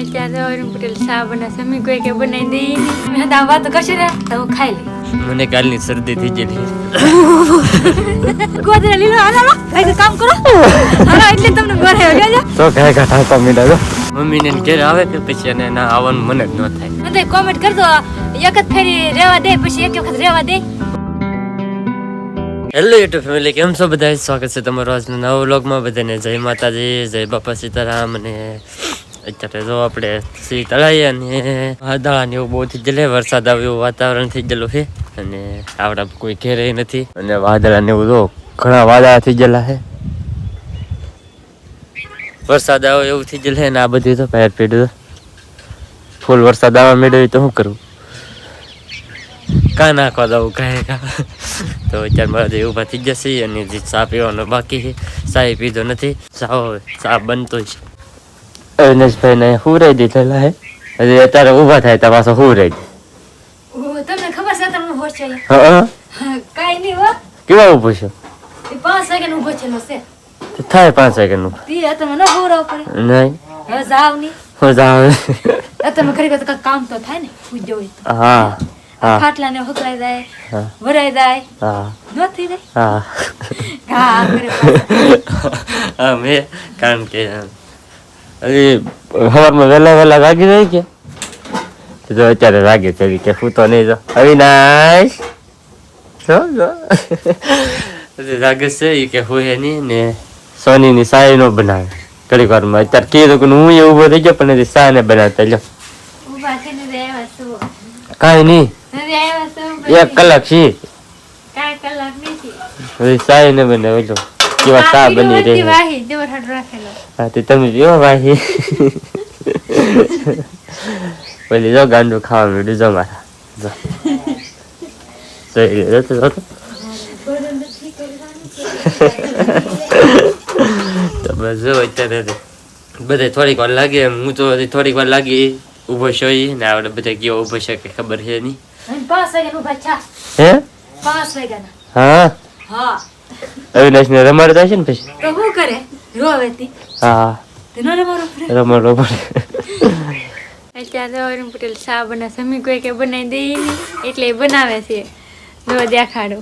અત્યારે અરુણ પટેલ ચા બનાવશે અમે કોઈ કે બનાવી દઈએ નહીં. મેં તો આ વાતો કરશે ને તો હું ખાઈ લઈ મને કાલની શરદી થઈ ગયેલી. ગોદરા લીલો હાલો હાલો. ભાઈ કામ કરો. હાલો એટલે તમને ઘરે જોજો તો કાંઈ કાંઈ ટાંકા મીડા જો. મમ્મીને ઘેર આવે કે પછી અને ના આવવાનું મને જ ન થાય. અને કોમેન્ટ કરજો. એક જ ફેરી રહેવા દે પછી એક વખત રહેવા દે. હેલો યુટ્યુબ ફેમિલી કેમ છો બધા સ્વાગત છે તમારો આજના નવા વ્લોગમાં બધાને જય માતાજી જય બાપા સીતારામ અને અત્યારે જો આપણે શ્રી તળાઈ અને વાદળા ને એવું બહુ થઈ જલે વરસાદ આવે એવું વાતાવરણ થઈ ગયેલું છે. અને આવડા કોઈ ઘેરે નથી. અને વાદળા ને એવું જો ઘણા વાદળા થઈ ગયેલા છે. વરસાદ આવે એવું થઈ ગયેલું છે અને આ બધું તો બહાર પીડ્યું ફૂલ વરસાદ આવવા માંડ્યો તો શું કરું કાં નાખવા દઉં કાંઈ કા. તો અત્યારે જે ઊભા થઈ જશે અને જે ચા પીવાનો બાકી છે ચા પીધો નથી. ચા ચા બનતો જ. અવિનાશભાઈ ને હુરાઈ દીધેલા હે? હજી અત્યારે ઊભા થાય તો પાછો હુરાઈ તમને ખબર છે તમે ઊભો છે હા કાઈ નહીં હો. કેવા ઊભું છો? એ પાંચ સેકન્ડ ઊભો છે છે. તો થાય પાંચ સેકન્ડનું તી તમે ન હોરાવ પડે. નહીં. હવે જાવની હો જાવ તમે ખરી તો કામ તો થાય ને હા હા. ખાટલા ને હકલાઈ જાય વરાઈ ભરાઈ જાય. હા. ન જાય હા. હા હા મેં કારણ કે હજી સવારમાં વહેલા વહેલા જાગી રહી ગયા તો જો અત્યારે જાગે છે કે સૂતો નહીં જો અવિનાશ! જો જો. જાગે છે એ કે હું નહીં ને સોનીની સાય નો બનાવે. ઘડીક વારમાં અત્યારે કીધું કે હું એ ઊભો થઈ ગયો પણ હજી સા ને બનાવતા લ્યો. કાંઈ નહીં. એક કલાક છે. સાય ને બનાવે કેવા સા બની રહી વાહી, દેવર ઠાઠ રાખેલો. હા તે તમે જો ભાઈ પેલી જો ગાંડું ખાવા મળ્યું જો મારા જો જોઈ જો તો, જો તો. તો જો અત્યારે બધે થોડીક વાર લાગે હું તો થોડીક વાર લાગી ઊભો છો ને આપણે બધા કયો ઊભો છે કે ખબર છે નહીં પાંચ વાગ્યા ઊભા છા. હે પાંચ વાગ્યાના. હા હા. અવિનાશ ને રમાડતા છે ને પછી? તો શું કરે? રોવે તી. હા. તો ન રમાડો પડે. અત્યારે અરુણ પટેલ ચા બનાવશે સમી કોઈ કે બનાવી દે એટલે એ બનાવે છે. જો દેખાડો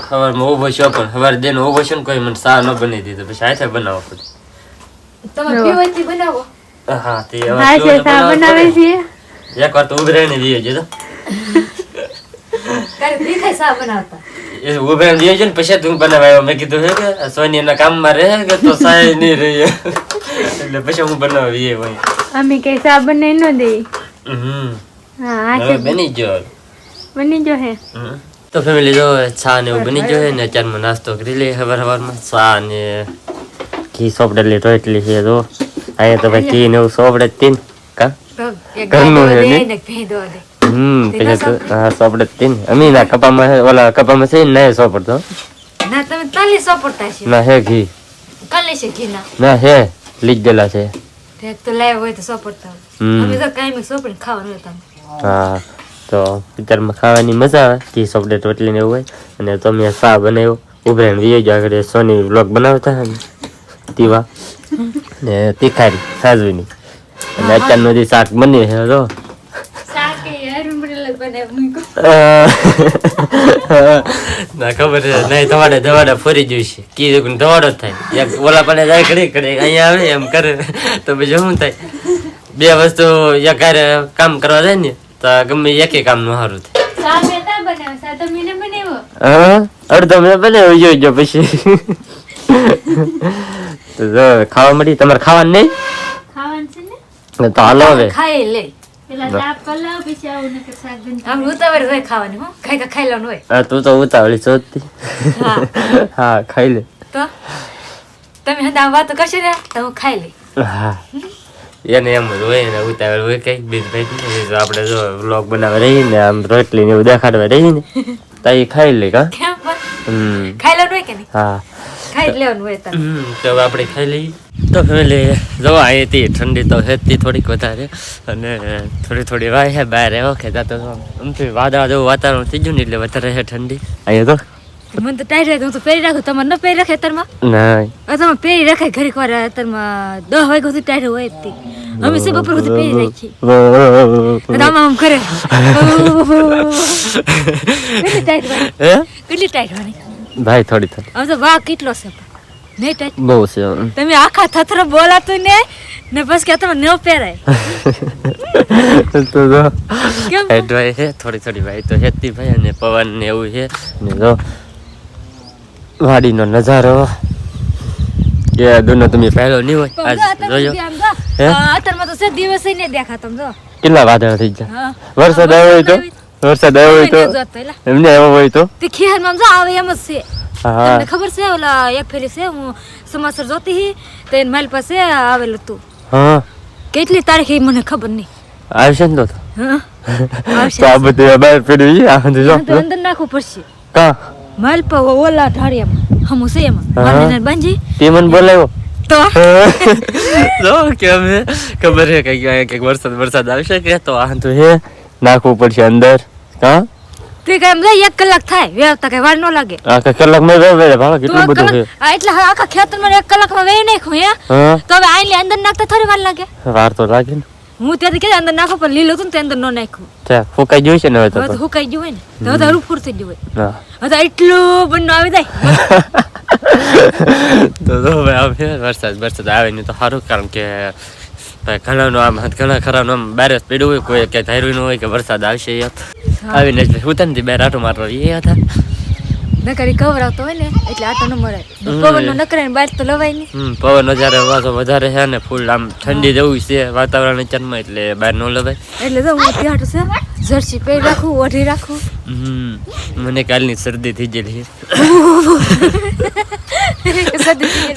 સવારમાં ઊભો છો પણ સવારે દેનો ઊભો છો ને કોઈ મને સા ન બની દીધો. પછી હાથે બનાવો પડે તમે પીવાથી બનાવો? હા તે હવે હા છે પીવાનું બનાવે છે. એક વાર તો ઉભરાઈને દીયો જો તો. કરે દેખાય ચા બનાવતા? એ છે ને પછી તું બનાવાયો મેં કીધું હે કે સોની એના કામમાં રહે કે તો સાય નહીં રહી? એટલે પછી હું બનાવી એ ભાઈ અમે ન હમ. હા બની ગયો બની હે. તો ફેમિલી જો ચા ને એવું બની ગયો ને અત્યારમાં નાસ્તો કરી લે સવાર સવારમાં ચા ને ઘી સોપડેલી એટલી છે જો. અહીંયા તો ભાઈ ઘી ને એવું સોપડે તીન કા? ઘરનું હે ને? હમ તો હા સોપડે તીન અમી ના. કપામાં ઓલા કપામાં છે ને સોપડતો? ના તમે તાલી સોપડતા છે ના હે ઘી. કાલે છે ઘી ના ના હે લીજ ગયેલા છે. તે તો લાવ્યો હોય તો સોપડતા હમ. અમે તો કાંઈ સોપડીને ખાવાનું હોય હા તો પિક્ચરમાં ખાવાની મજા આવે. ઘી સોપડે રોટલી ને એવું હોય. અને તમે શા બનાવ્યો. ઉભરે વીએ જો આગળ સોની વ્લોગ બનાવતા હે તીવા ને તીખારી સાજવીની. અને અત્યારનું જે શાક બન્યું છે જો શાક એ અરુણ પટેલ જ બનાવ્યું મૂક્યું. ના ખબર નહીં ધવાડે ધવાડે ફરી જોઈશે કીધું કે ધવાડો જ થાય. એક ઓલા પણ જાય અહીંયા આવે એમ કરે. તો પછી શું થાય? બે વસ્તુ એક હારે કામ કરવા જાય ને તો ગમે એકે કામનું સારું થાય. શા મેં તા બનાવ્યો, અડધો જોઈજો પછી. તો ખાવા મળી? તમારે ખાવાનું નહીં? ખાવાનું છે ને? તો હાલો હવે. ખાઈ લે. તું તો ઉતાવળી શોધતી. હા. હા ખાઈ લે. તો? તમે હતા વાતો કરશો ને તો હું ખાઈ લઈ. હા. એને એમ જ હોય ને ઉતાવળ હોય કઈ બીજ ભાઈ જો આપણે જો વ્લોગ બનાવવા રહીએ ને આમ રોટલી ને એવું દેખાડવા રહી ને તો એ ખાઈ લે કા? ખાઈ લેવાનું હોય કે નહીં? હા. ખાઈ લેવાનું હોય તો હવે આપણે ખાઈ લઈએ. તો ફેમિલી જો અહીંથી ઠંડી તો હતી થોડીક વધારે. અને થોડી થોડી વાય છે બહાર એવો કે તો આમથી વાદળા જેવું વાતાવરણ થઈ ગયું ને એટલે વધારે છે ઠંડી. અહીંયા તો? મને તો ટાઈટ રાખે તો હું તો પહેરી રાખું. તમારે ન પહેરી રાખે અત્યારમાં? ના. તમે પહેરી રાખે ઘરે વાર અત્યારમાં દસ વાગે સુધી ટાઈટ હોય જ અમે સે બપોર સુધી પહેરી રાખીએ? રામ આમ કરે. કેટલી ટાઈટ વાળી? કેટલી ટાઈટ વાળી? ભાઈ થોડી થોડી. આમ તો વાહ કેટલો છે નહીં બહુ છે તમે આખા થથરો બોલાતું ને ને બસ કે તમે ન પહેરાય. તો જો. કેમ? એડવાય છે થોડી થોડી ભાઈ તો હેતી ભાઈ અને પવન ને એવું છે. ને જો વાડીનો નજારો. કે દુનો તમે પહેલો નહીં હોય? આજ જોયો. હે? અત્યારમાં તો છે દિવસે ને દેખાતો જો. કેટલા વાદળ થઈ ગયા? વરસાદ આવ્યો તો? વરસાદ આવ્યો હોય તો. એમને આવ્યો હોય તો? તે ખીહરમાં જો આવે એમ જ છે. તમને ખબર છે ઓલા એક ફેરી છે હું સમાચાર જોતી હી તો એને મારી પાસે આવેલું હતું. હા. કેટલી તારીખે મને ખબર નહીં. આવશે ને તો. હા? તો આ બધું બહાર પડ્યું છે આ બધું જો. અંદર નાખવું પડશે. કા? માલ પર ઓલા ઢાળિયામાં હમું છે એમાં. મને બાંધીને તે મને બોલાવ્યો. તો? જો કે અમે ખબર છે કઈ કંઈક વરસાદ વરસાદ આવશે કે તો આ તો હે. નાખવું પડશે અંદર. હા? તે એક કલાક થાય વાર નો લાગે. આખા કલાક મેં વેવે ભાવ તો કેટલું બધું છે? આ એટલે હા, આખા ખેતરમાં એક કલાકમાં વેઈ નાખ્યું હે? તો હવે આઈને અંદર નાખતા થોડી વાર લાગે. વાર તો લાગે ને. હું ત્યારે કે અંદર નાખો પણ લીલું તે અંદર ન નાખ્યું. ચા ફૂકાઈ જોઈશે ને હવે તો ને તો થઈ હા. એટલું બંને આવી જાય. તો જો હવે આવે વરસાદ વરસાદ આવે ને તો સારું કારણ કે ઘણાનું આમ ઘણા ખરાનું આમ બારે પીડું હોય કોઈ કે ધાર્યું ન હોય કે વરસાદ આવશે એમ આવીને જ હું તને બે રાટો મારવા એ હતા. નકરી કવર આવતો હોય ને એટલે આટો ન મરાય પવન નો નકરે બહાર તો લવાય નહીં. હમ પવન વધારે વાસો વધારે છે ને ફૂલ આમ ઠંડી જેવું છે વાતાવરણ અત્યારમાં એટલે બહાર ન લવાય. એટલે તો હું ત્યાં છે જર્સી પહેરી રાખું ઓઢી રાખું. હમ મને કાલની શરદી થઈ ગયેલી શરદી થઈ ગઈ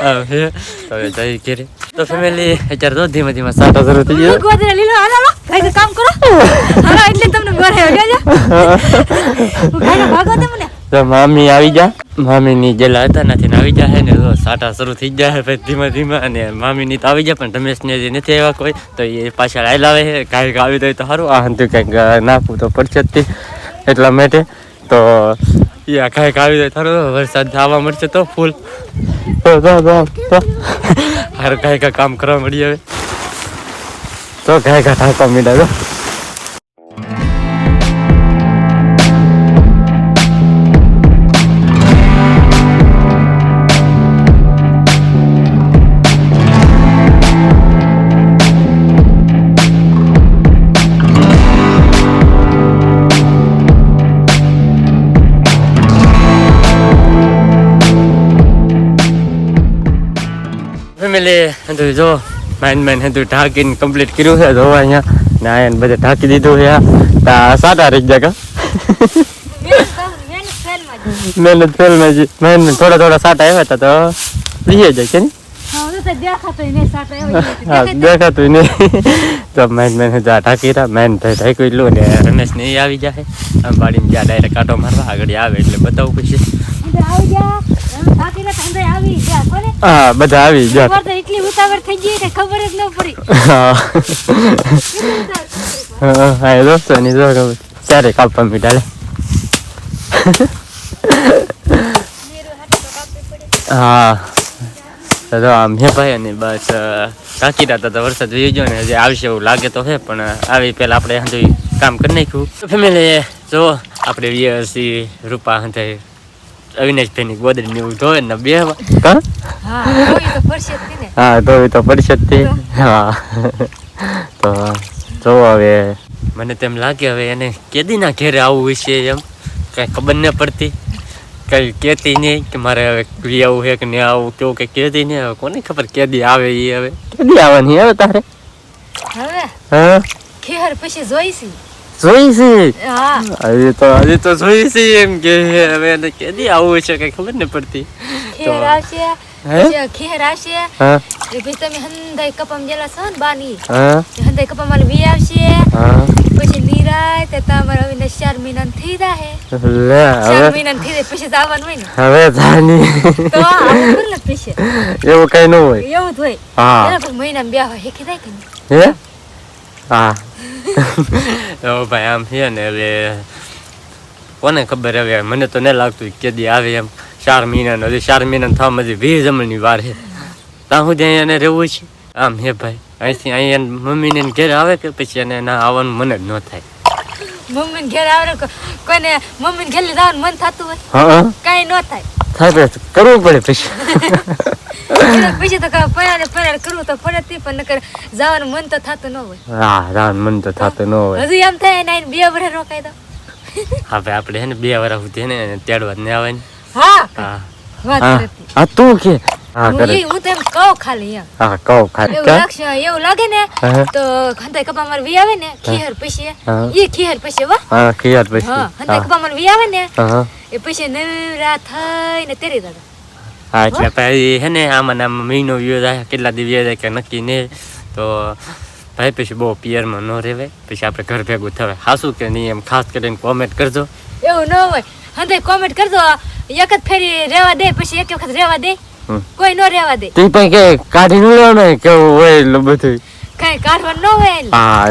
છે. હા હે. હવે જઈ ઘેરે તો ફેમિલી અત્યારે તો ધીમે ધીમે સાટા શરૂ થઈ ગયો ગોદરે લીલો હાલો હાલો. કામ કરો. હાલો એટલે તમને ગોરે ખાઈને ભાગો તમને તો મામી આવી જા મામીની જેલા હતા નથી આવી જાય ને તો સાટા શરૂ થઈ જાય પછી ધીમે ધીમે. અને મામીની તો આવી જાય પણ રમેશને જે નથી આવ્યા કોઈ. તો એ પાછળ આવેલ આવે છે. કાંઈક આવી જાય તો સારું આ હંતું કંઈક નાખવું તો પડશે જ એટલા માટે. તો આ કાંઈક આવી જાય. સારું વરસાદ થવા મળશે તો ફૂલ. તો તો તો તો. હાર કાંઈ કાંઈ કામ કરવા મળી હવે. તો કાંઈક ટાંકો મીડા ફેમિલી હતું જો માઇન માઇન હતું ઢાંકીને કમ્પ્લીટ કર્યું છે. જો અહીંયા ને અહીંયા બધે ઢાંકી દીધું છે તા સાટા રહી ગયા મહેનત ફેલમાં જી મહેનત થોડા થોડા સાટા આવ્યા હતા તો લઈએ જાય છે ને? દેખાતું નહીં. તો મેન હતું આ ઢાંકી રહ્યા. મેન ભાઈ ઢાંકી એટલું ને રમેશ ને આવી જાય વાડીમાં જ્યાં ડાયરેક્ટ કાંટો મારવા, આગળ આવે એટલે બતાવું પછી. હા બધા આવી ગયા. એટલી ઉતાવળ થઈ ગઈ કે ખબર જ ન પડી. હા. હા એ દોસ્તો ની જો ખબર. ત્યારે કાપવા મીઠા લે હા. તો આમ હે ભાઈ અને બસ કાકી હતા તો વરસાદ વી ગયો ને હજી આવશે એવું લાગે તો હે પણ આવી પહેલા આપણે હજુ કામ કરી નાખ્યું. ફેમિલી જો આપણે વીએસસી રૂપા હંતે અવિનાશ ભાઈની ગોદડી ને એવું ધોવે ને બે હા હા કોઈ તો પડશે જ હા તો એ તો પડશે જ તે. હા. તો જો હવે. મને તેમ લાગે હવે એને કેદીના ઘેરે આવવું હશે એમ. કઈ ખબર ન પડતી. કઈ કહેતી નહીં કે મારે હવે ઘરે આવું છે કે નહીં આવું કેવું કઈ કહેતી નહીં. હવે કોને ખબર કેદી આવે એ હવે? કેદી આવવાની હવે તારે? હવે? હા. ખેર પછી જોઈશી. જોઈ છે હજી તો હજી તો જોઈ છે એમ કે હવે એને કેદી આવું છે કઈ ખબર ન પડતી. ખેર આવશે ખેર આવશે. પછી તમે હંધાઈ કપામ જેલા છો ને બાની? હંધાઈ કપામ વાળી બી આવશે પછી નીરાય તે તમારે હવે ચાર મહિના થઈ જાય લે ચાર મહિના થઈ જાય પછી તો હોય ને. હવે જાની. તો આવું ને પછી એવું કઈ ન હોય. એવું જ હોય. એના મહિના બે હોય કે હે. હા. તો ભાઈ આમ છે ને હવે કોને ખબર હવે? મને તો નહીં લાગતું કે દી આવે એમ. ચાર મહિનાનો હજી ચાર મહિના થવામાં હજી વીર જમણની વાર છે. ત્યાં સુધી અહીંયા એને રહેવું છે? આમ હે ભાઈ અહીંથી અહીંયા મમ્મીને ને ઘેર આવે કે પછી એને ના આવવાનું મને જ ન થાય? મમ્મીને ઘેર આવે કોઈને મમ્મીને ઘેર જવાનું મન થતું હોય? હા. કાંઈ ન થાય. થાય તો કરવું પડે પછી. પછી તો પરાણે પરાણે કરવું તો પડે તે પણ નકર જવાનું મન તો થતું ન હોય. હા રાન મન તો થતું ન હોય. હજુ એમ થાય ને બે વર્ષ રોકાય દો હા ભાઈ આપણે હે ને બે વાર સુધી ને તેડવા ને આવે ને. હા. હા. વાત હા. તું કે? હા કરે. ઈ- હું તો એમ કહું ખાલી એમ. હા કહું ખાલી. એવું? લાગશે એવું લાગે ને. તો ખંતાઈ કપા માર વી આવે ને ખીહર પછી. એ. ખીહર પછી વા હા ખિયાર પછી. હા કપા માર વી આવે ને હા. એ પછી નવરા થઈને તેરી દાદા હા એટલે ભાઈ હે ને આમાં આમાં મહિનો વ્યો જાય કેટલા દી વ્યો જાય કે નક્કી ને તો ભાઈ પછી બહુ પિયરમાં ન રહેવાય. પછી આપણે ઘર ભેગું થવાય. હાસું કે નહીં એમ ખાસ કરીને કોમેન્ટ કરજો. એવું ન હોય. હંતાઈ કોમેન્ટ કરજો. એક જ ફેરી રેવા દે પછી એક વખત રેવા દે. કોઈ ન રેવા દે. તું પણ કે કાઢી ન લેવાનું કેવું હોય એટલે બધું કઈ કાઢવાનું ન હોય. હા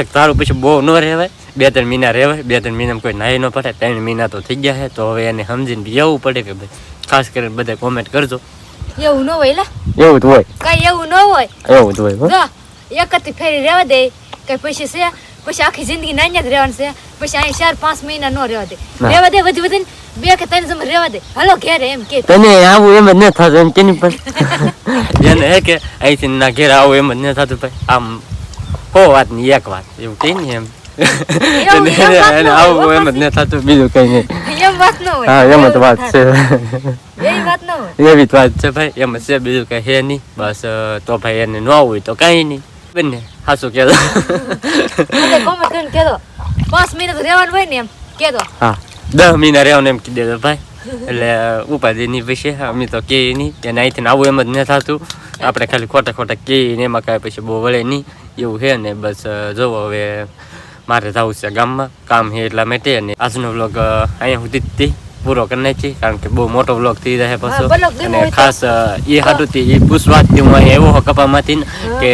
એક તારું પછી બહુ ન રહેવાય. બે ત્રણ મહિના રહેવાય બે ત્રણ મહિનામાં કોઈ નાહી ન પડે ત્રણ મહિના તો થઈ ગયા છે તો હવે એને સમજીને જવું પડે કે ભાઈ ખાસ કરીને બધા કોમેન્ટ કરજો. એવું ન હોય લા. એવું જ હોય. કઈ એવું ન હોય. એવું જ હોય એક જ ફેરી રહેવા દે કઈ પછી છે પછી આખી જિંદગી નાન્યા જ રહેવાનું છે પછી અહીં ચાર પાંચ મહિના ન રહેવા દે. રહેવા દે વધી વધીને બે કે ત્રણ સમય રહેવા દે. હાલો ઘેરે એમ કે. તને આવું એમ જ ન થતું એમ તેની પર એને હે કે અહીંથી ના ઘેર આવું એમ જ ન થતું ભાઈ. આમ હો વાતની એક વાત એવું કઈ ને એમ. ન આવું એમ જ ન. થતું બીજું કઈ નહીં. એમ વાત ન હોય. હા એમ જ વાત છે. એવી વાત ન હોય. એવી જ વાત છે ભાઈ એમ છે બીજું કઈ હે નહીં. બસ તો ભાઈ એને ન હોય તો કઈ નહીં. બંને હાસું કરીને કહેતો પાંચ મહિના તો રહેવાનું હોય ને એમ કહેતો હા દસ મહિના રહેવાનું એમ કીધે તો ભાઈ. એટલે ઉપાધિ નહીં પછી અમે તો કે નહીં કે અહીંથી આવું એમ જ ન થતું. આપણે ખાલી ખોટા ખોટા કે ને એમાં કાંઈ પછી બહુ વળે નહીં. એવું છે ને બસ જોવો હવે મારે જવું છે ગામમાં. કામ છે એટલા માટે અને આજનો વ્લોગ અહીંયા સુધી જ પૂરો કરી નાખી કારણ કે બહુ મોટો વ્લોગ થઈ જાય પાછો. અને ખાસ એ હાટું એ પૂછવા હું અહીંયા એવો કપામાંથી કે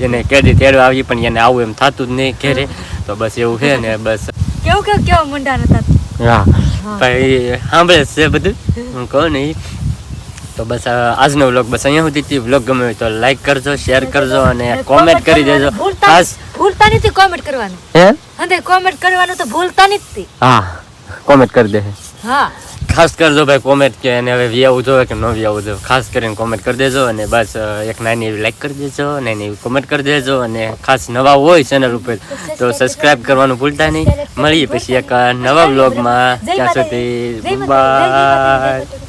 એને કેદી તેડવા આવી પણ એને આવું એમ થતું જ નહીં ઘેરે. તો બસ એવું છે ને બસ. કેવું કેવું કેવા મુંડા હતા? હા. ભાઈ સાંભળે છે બધું. હું કહું ને તો બસ આજનો વ્લોગ બસ અહીંયા સુધી વ્લોગ ગમે તો લાઈક કરજો શેર કરજો અને કોમેન્ટ કરી દેજો. ખાસ ભૂલતા નથી કોમેન્ટ કરવાનું. હે અને કોમેન્ટ કરવાનું તો ભૂલતા નથી. હા કોમેન્ટ કરી દે. હા. ખાસ કરજો ભાઈ કોમેન્ટ કે એને હવે વ્યાવું જોઈએ કે ન વ્યાવું જોઈએ. ખાસ કરીને કોમેન્ટ કરી દેજો અને બસ એક નાની એવી લાઈક કરી દેજો નાની એવી કોમેન્ટ કરી દેજો અને ખાસ નવા હોય ચેનલ ઉપર તો સબસ્ક્રાઇબ કરવાનું ભૂલતા નહીં. મળીએ પછી એક નવા વ્લોગમાં ત્યાં સુધી બાય માતાજી.